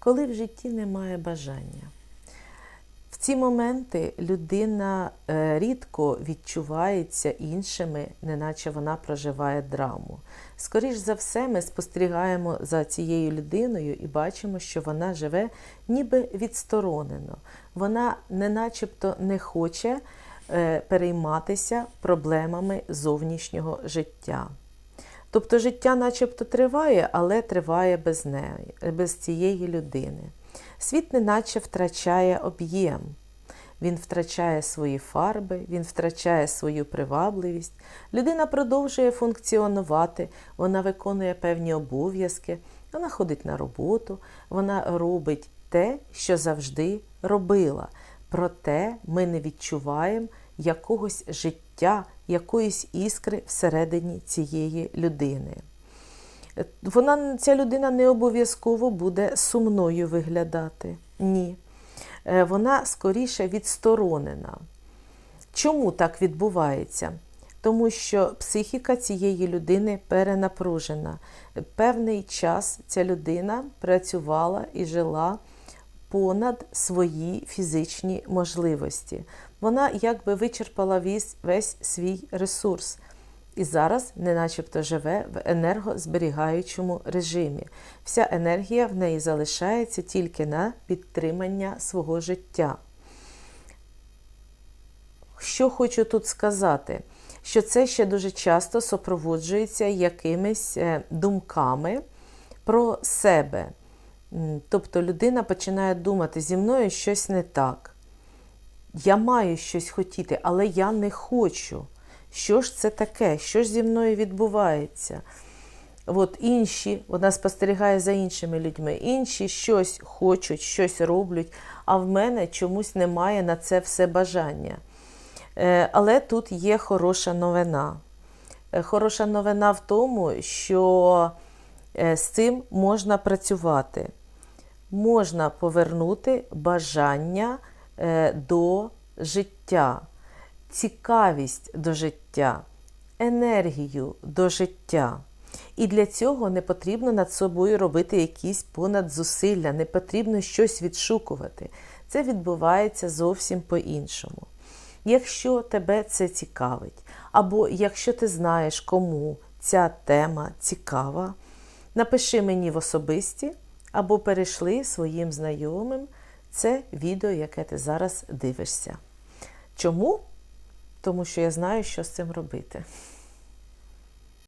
коли в житті немає бажання. В ці моменти людина е, рідко відчувається іншими, неначе вона проживає драму. Скоріш за все, ми спостерігаємо за цією людиною і бачимо, що вона живе ніби відсторонено. Вона не начебто не хоче е, перейматися проблемами зовнішнього життя. Тобто життя начебто триває, але триває без неї, без цієї людини. Світ неначе втрачає об'єм. Він втрачає свої фарби, він втрачає свою привабливість. Людина продовжує функціонувати, вона виконує певні обов'язки, вона ходить на роботу, вона робить те, що завжди робила. Проте ми не відчуваємо якогось життя, якоїсь іскри всередині цієї людини. Вона, Ця людина не обов'язково буде сумною виглядати. Ні. Е, Вона скоріше відсторонена. Чому так відбувається? Тому що психіка цієї людини перенапружена. Певний час ця людина працювала і жила понад свої фізичні можливості. Вона якби вичерпала весь, весь свій ресурс. І зараз не начебто живе в енергозберігаючому режимі. Вся енергія в неї залишається тільки на підтримання свого життя. Що хочу тут сказати? Що це ще дуже часто супроводжується якимись е, думками про себе. Тобто людина починає думати, зі мною щось не так. Я маю щось хотіти, але я не хочу. Що ж це таке? Що ж зі мною відбувається? От інші, вона спостерігає за іншими людьми, інші щось хочуть, щось роблять, а в мене чомусь немає на це все бажання. Е, але тут є хороша новина. Е, хороша новина в тому, що е, з цим можна працювати. Можна повернути бажання до життя цікавість до життя, енергію до життя. І для цього не потрібно над собою робити якісь понадзусилля, не потрібно щось відшукувати. Це відбувається зовсім по-іншому. Якщо тебе це цікавить, або якщо ти знаєш, кому ця тема цікава, напиши мені в особисті або перейшли своїм знайомим це відео, яке ти зараз дивишся. Чому? тому що я знаю, що з цим робити.